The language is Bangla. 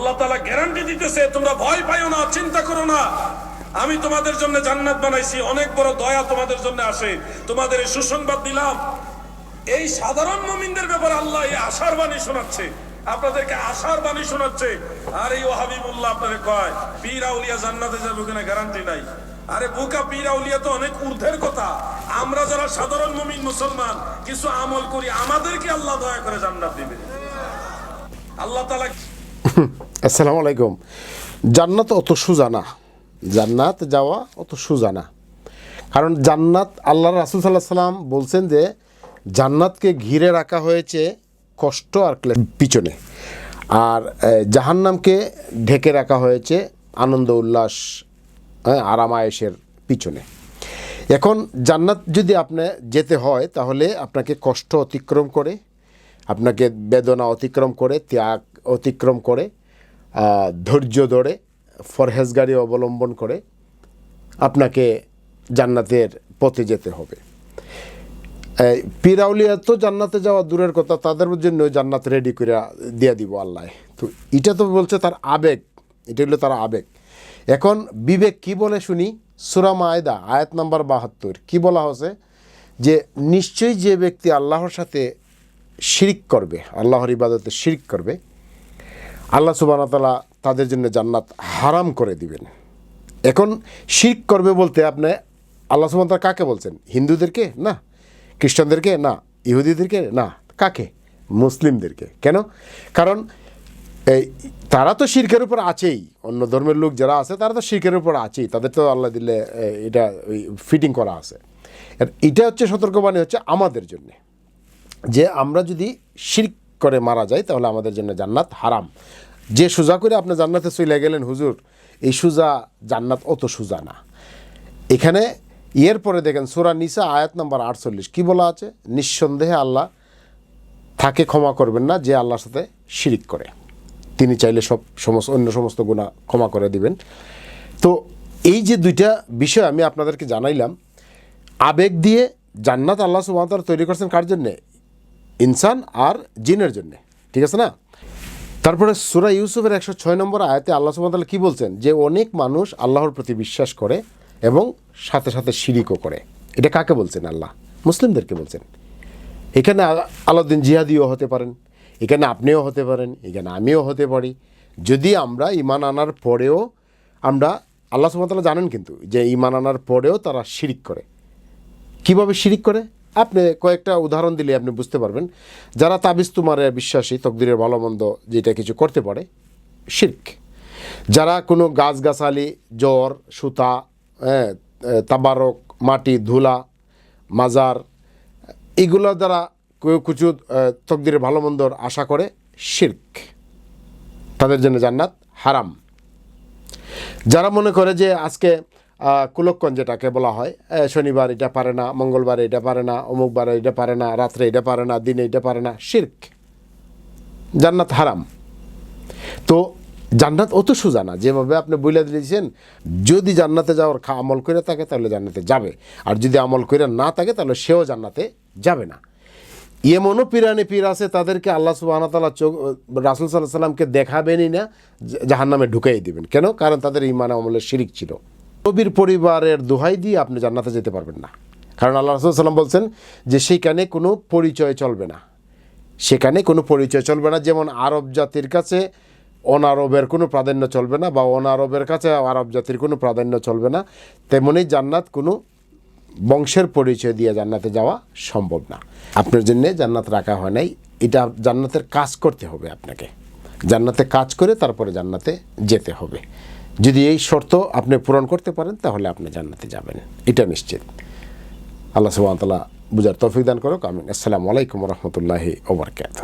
আল্লাহ তালা গ্যারান্টি দিতেছে, তোমরা ভয় পাইও না, চিন্তা করো না। আমি তোমাদের জন্য জান্নাত বানাইছি, অনেক বড় দয়া তোমাদের জন্য আসে। তোমাদের এই সুসংবাদ দিলাম। এই সাধারণ মুমিনদের ব্যাপারে আল্লাহ এই আশার বাণী শোনাচ্ছে। আপনাদেরকে আশার বাণী শোনাচ্ছে। আর এই হাবিবুল্লাহ আপনাদের কয়, পীর আউলিয়া জান্নাতে যাবে কিনা গ্যারান্টি নাই। আরে বুকা, পীর আউলিয়া তো অনেক ঊর্ধ্বের কথা। আমরা যারা সাধারণ মুমিন, মুসলমান, কিছু আমল করি, আমাদেরকে আল্লাহ দয়া করে জান্নাত দিবে। আল্লাহ তালা আসসালামু আলাইকুম জান্নাত অত সুজানা জান্নাত যাওয়া অত সুজানা কারণ জান্নাত আল্লাহ রাসুল সাল্লাহ সাল্লাম বলছেন যে, জান্নাতকে ঘিরে রাখা হয়েছে কষ্ট আর পিছনে। আর জাহান্নামকে ঢেকে রাখা হয়েছে আনন্দ, উল্লাস আরাম আয়েসের পিছনে। এখন জান্নাত যদি আপনি যেতে হয়, তাহলে আপনাকে কষ্ট অতিক্রম করে, আপনাকে বেদনা অতিক্রম করে, ত্যাগ অতিক্রম করে ধৈর্য ধরে, ফরহেজগারি অবলম্বন করে আপনাকে জান্নাতের পথে যেতে হবে। পিরাউলিয়া তো জান্নাতে যাওয়া দূরের কথা, তাদের জন্য জান্নাত রেডি করে দিয়ে দিব আল্লাহ। তো এটা তো বলছে তার আবেগ, এটা হলো তার আবেগ। এখন বিবেক কি বলে শুনি? সুরা মায়দা, আয়াত নাম্বার বাহাত্তর। কি বলা হয়েছে? যে নিশ্চয়ই যে ব্যক্তি আল্লাহর সাথে শিরিক করবে, আল্লাহর ইবাদতে শিরিক করবে আল্লাহ সুবাহতালা তাদের জন্য জান্নাত হারাম করে দিবেন। এখন শিখ করবে বলতে আপনি আল্লাহ সুবাহতালা কাকে বলছেন? হিন্দুদেরকে? না। খ্রিস্টানদেরকে? না। ইহুদিদেরকে? না। কাকে? মুসলিমদেরকে। কেন? কারণ এই তারা তো শির্কের উপর আছেই। অন্য ধর্মের লোক যারা আছে, তারা তো শির্কের উপর আছেই। তাদের তো আল্লাহ দিলে এটা ফিটিং করা আছে। এটা হচ্ছে সতর্কবাণী হচ্ছে আমাদের জন্যে। যে আমরা যদি শিরক করে মারা যায়, তাহলে আমাদের জন্য জান্নাত হারাম। যে সোজা করে আপনি জান্নাতে চলে গেলেন, হুজুর, এই সোজা জান্নাত অত সোজা না। এখানে এর পরে দেখেন, সুরা নিসা আয়াত নম্বর আটচল্লিশ, কী বলা আছে? নিঃসন্দেহে আল্লাহ তাকে ক্ষমা করবেন না, যে আল্লাহর সাথে শিরিক করে। তিনি চাইলে সব সমস্ত, অন্য সমস্ত গুণা ক্ষমা করে দিবেন। তো এই যে দুইটা বিষয় আমি আপনাদেরকে জানাইলাম, আবেগ দিয়ে জান্নাত আল্লাহ সুবাহতাল তৈরি করছেন কার জন্যে? ইনসান আর জিনের জন্যে, ঠিক আছে না? তারপরে সুরা ইউসুফের একশো ছয় নম্বর আয়াতে আল্লাহ সুবাহতাল কী বলছেন? যে অনেক মানুষ আল্লাহর প্রতি বিশ্বাস করে এবং সাথে সাথে শিরিকও করে। এটা কাকে বলছেন আল্লাহ? মুসলিমদেরকে বলছেন। এখানে আলাউদ্দিন জিহাদিও হতে পারেন, এখানে আপনিও হতে পারেন, এখানে আমিও হতে পারি। যদি আমরা ইমান আনার পরেও আমরা, আল্লাহ সুমতাল্লাহ জানেন কিন্তু যে ইমান আনার পরেও তারা শিরিক করে। কীভাবে শিরিক করে? আপনি কয়েকটা উদাহরণ দিলে আপনি বুঝতে পারবেন। যারা তাবিজ তুমারে বিশ্বাসী তকদিরের ভালো মন্দ যেটা কিছু করতে পারে শির্ক। যারা কোনো গাছগাছালি জ্বর সুতা হ্যাঁ, তাবারক মাটি ধুলা মাজার এগুলো দ্বারা কিছু তকদিরের ভালো মন্দর আশা করে শির্ক। তাদের জন্য জান্নাত হারাম। যারা মনে করে যে আজকে কুলক্ষণ যেটাকে বলা হয় শনিবার এটা পারে না, মঙ্গলবার এটা পারে না, অমুকবার এটা পারে না, রাত্রে এটা পারে না, দিনে এটা পারে না, শির্ক। জান্নাত হারাম। তো জান্নাত অত সোজা না, যেভাবে আপনি বলে দিয়েছেন, যদি জান্নাতে যাওয়ার খা আমল করে থাকে, তাহলে জান্নাতে যাবে। আর যদি আমল করে না থাকে, তাহলে সেও জান্নাতে যাবে না। এমনও পিরানি পীর আছে, তাদেরকে আল্লাহ সুবাহতাল্লাহ চোখ রাসুল সাল্লাহ সাল্লামকে দেখাবেনই না জাহান নামে ঢুকাই দিবেন। কেন? কারণ তাদের ইমান আমলের শিরিক ছিল। নবীর পরিবারের দোহাই দিয়ে আপনি জান্নাতে যেতে পারবেন না। কারণ আল্লাহ রসুল সাল্লাম বলছেন যে সেইখানে কোনো পরিচয় চলবে না। সেখানে কোনো পরিচয় চলবে না। যেমন আরব জাতির কাছে অনারবের কোনো প্রাধান্য চলবে না বা অনারবের কাছে আরব জাতির কোনো প্রাধান্য চলবে না। তেমনি জান্নাত কোনো বংশের পরিচয় দিয়ে জান্নাতে যাওয়া সম্ভব না। আপনার জন্য জান্নাত রাখা হয় নাই। এটা জান্নাতের কাজ করতে হবে আপনাকে। জান্নাতে কাজ করে তারপরে জান্নাতে যেতে হবে। যদি এই শর্ত আপনি পূরণ করতে পারেন, তাহলে আপনি জান্নাতে যাবেন। এটা নিশ্চিত। আল্লাহ সুবাহতাল্লাহ বুঝার তৌফিক দান করুক, আমিন। আসসালামু আলাইকুম রহমতুল্লাহি ওবরকাত